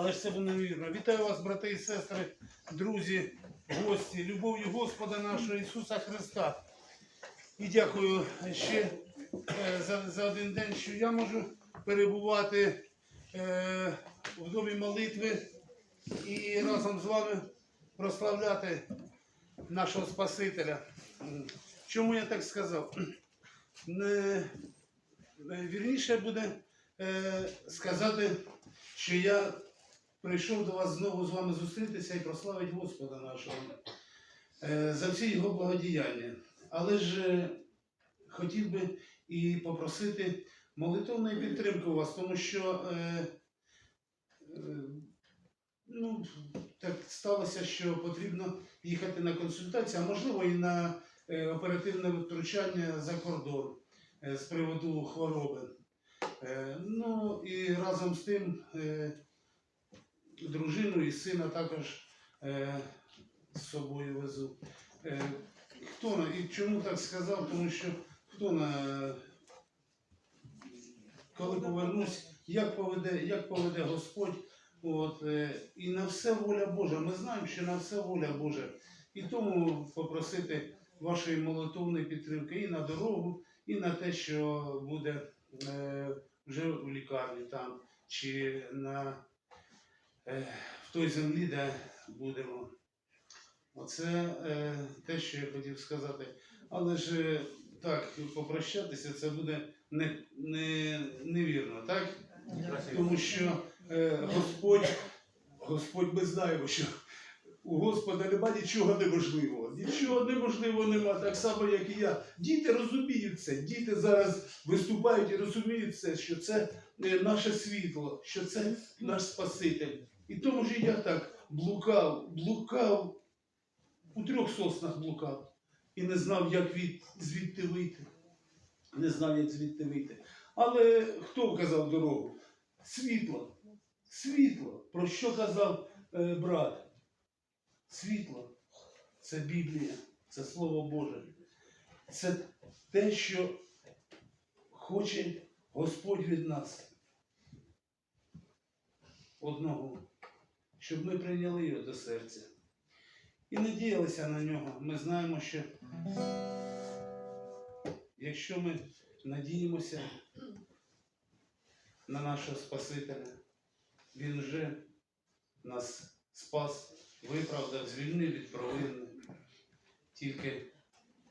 але ж це було невірно. Вітаю вас, брати і сестри, друзі, гості, любов'ю Господа нашого Ісуса Христа. І дякую ще е, за, за один день, що я можу перебувати е, в домі молитви і разом з вами прославляти нашого Спасителя. Чому я так сказав? Не, е, вірніше буде е, сказати, що я прийшов до вас знову з вами зустрітися і прославити Господа нашого е, за всі його благодіяння. Але ж е, хотів би і попросити молитовної підтримки у вас, тому що е, ну, так сталося, що потрібно їхати на консультацію, а можливо і на оперативне втручання за кордон з приводу хвороби. Ну і разом з тим дружину і сина також е, з собою везу. Е, Хто на і чому так сказав? Тому що хто на коли повернусь, як поведе, як поведе Господь, от, е, і на все воля Божа. Ми знаємо, що на все воля Божа. І тому попросити вашої молитовної підтримки і на дорогу, і на те, що буде е, вже в лікарні там, чи на, в той землі, де будемо. Оце е, те, що я хотів сказати. Але ж е, так, попрощатися це буде не, не, невірно, так? Тому що е, Господь, Господь ми знаємо, що у Господа нема нічого неможливого. Нічого неможливого нема, так само, як і я. Діти розуміють це. Діти зараз виступають і розуміють це, що це е, наше світло, що це наш Спаситель. І тому ж я так блукав, блукав, у трьох соснах блукав і не знав, як від, звідти вийти. Не знав, як звідти вийти. Але хто вказав дорогу? Світло. Світло. Про що казав е, брат? Світло це Біблія, це Слово Боже. Це те, що хоче Господь від нас. Одного, щоб ми прийняли його до серця і надіялися на нього. Ми знаємо, що якщо ми надіємося на нашого Спасителя, Він вже нас спас, виправдав, звільнив від провини. Тільки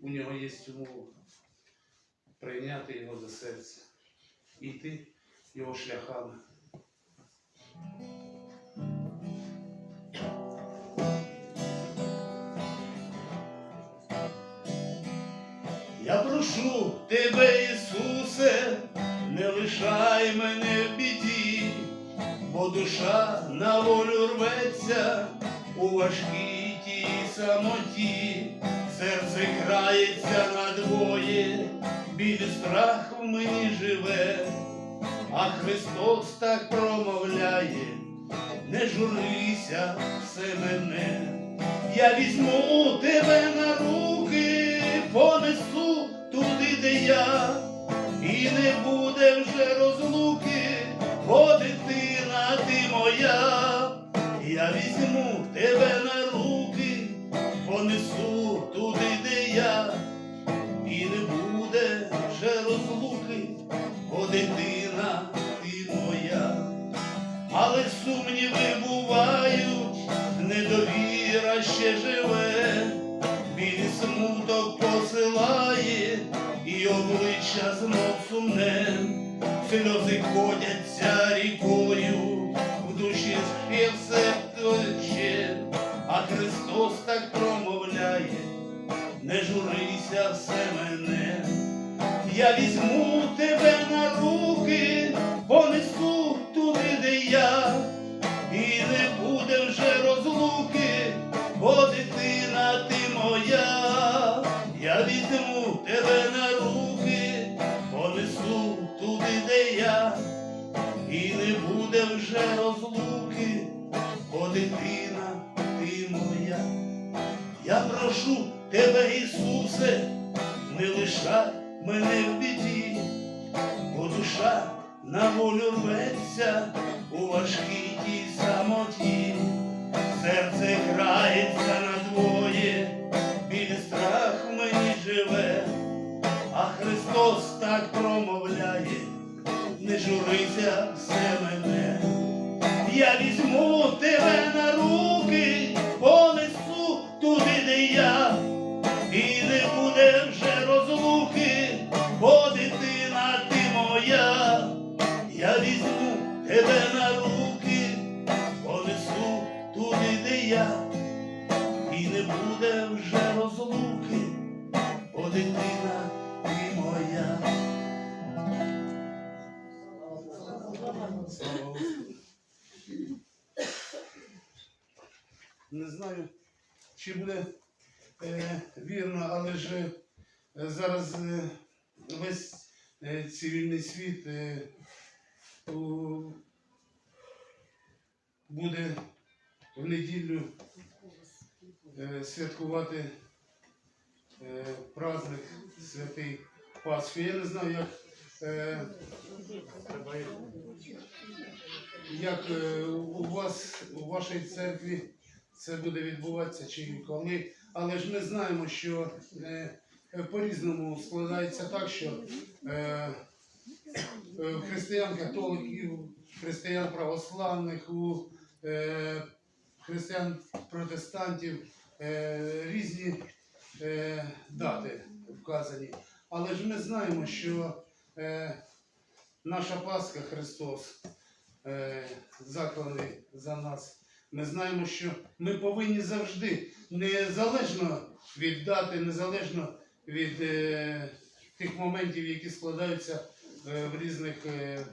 у нього є умова прийняти його до серця йти його шляхами. Прошу тебе, Ісусе, не лишай мене в біді, бо душа на волю рветься у важкій тій самоті, серце крається надвоє, біль страх в мені живе, а Христос так промовляє, не журися все мене, я візьму тебе на руки, понесу туди, я, і не буде вже розлуки, бо дитина ти моя, я візьму тебе на руки, понесу туди, де я, і не буде вже розлуки, бо дитина ти моя, але сумніви бувають, недовіра ще живе, білі смуток посилає, обличчя знов сумне, сльози ходяться рікою, в душі і все тече, а Христос так промовляє, не журися все мене, я візьму тебе буде вже розлуки, бо дитина ти моя. Я прошу тебе, Ісусе, не лишай мене в біді, бо душа на волю рветься у важкій тій самоті, серце грається на двоє, біль страх мені живе, а Христос так промовляє, не журися Я візьму тебе на руки, понесу туди, де я, і не буде вже розлуки, бо дитина ти моя. Не знаю, чи буде е, вірно, але ж е, зараз е, весь е, цивільний світ е, буде в неділю е, святкувати е, праздник святий Пасхи. Я не знаю, як, е, як у вас, у вашій церкві це буде відбуватися чи коли, але ж ми знаємо, що по-різному складається так, що е, у християн православних, у е, християн протестантів е, різні дати вказані. Але ж ми знаємо, що наша Пасха Христос закланий за нас. Ми знаємо, що ми повинні завжди, незалежно від дати, незалежно від тих моментів, які складаються в різних е,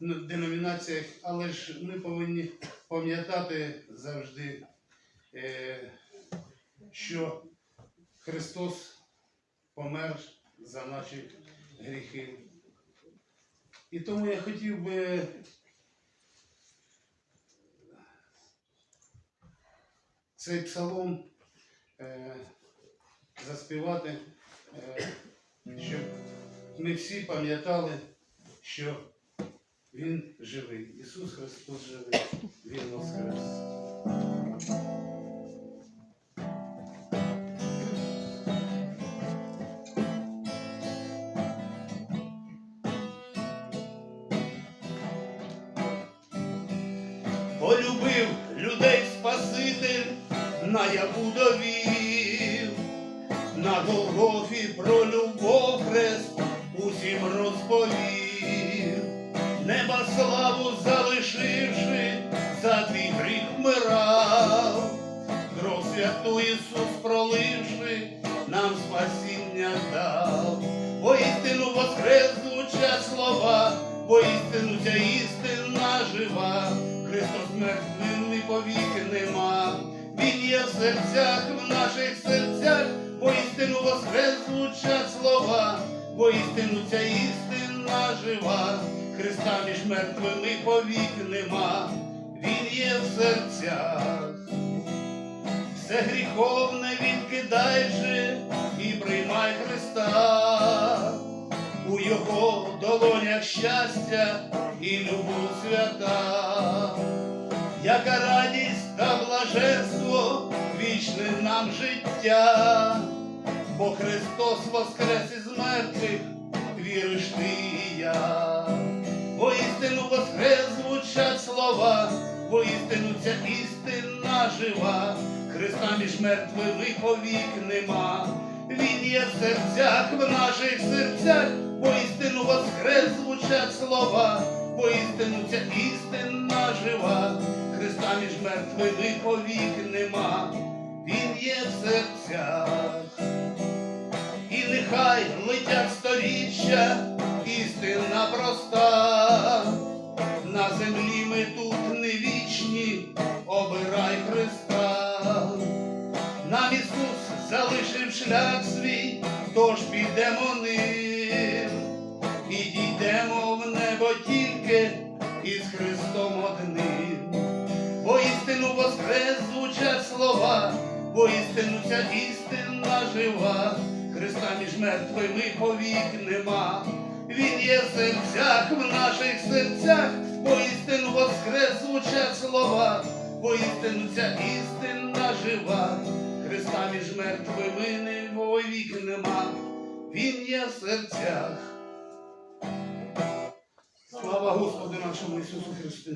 деномінаціях, але ж ми повинні пам'ятати завжди, е, що Христос помер за наші гріхи. І тому я хотів би цей псалом е, заспівати, е, ми всі пам'ятали, що Він живий. Ісус Христос живий, Він воскрес. Полюбив людей Спаситель, на яку довів, на Голгофі про любов хрест усім розповів, неба славу залишивши, за твій гріх вмирав, кров святу Ісус проливши, нам спасіння дав, воістину воскрес звучать слова, воістину ця істина жива, Христос мертвим і повіки нема. Він є в серцях, в наших серцях, воістину воскрес звучать слова, воістину ця істина жива, Христа між мертвими повік нема, Він є в серцях. Все гріховне відкидай же і приймай Христа. У його долонях щастя і любов свята, яка радість та блаженство, вічне нам життя, бо Христос воскрес із мертвих, віриш ти і я. Воістину воскрес звучать слова, воістину ця істина жива, Христа між мертвими повік нема. Він є в серцях, в наших серцях, воістину воскрес звучать слова, воістину ця істина жива, Христа між мертвими повік нема. Він є в серцях. Нехай летять сторіччя, істина проста. На землі ми тут не вічні, обирай Христа. Нам Ісус залишив шлях свій, тож підемо Христа між мертвими повік нема. Він є в серцях, в наших серцях, воістину бо істину ця істина жива, Христа між мертвими не вовік нема, Він є в серцях. Слава Господу нашому Ісусу Христу!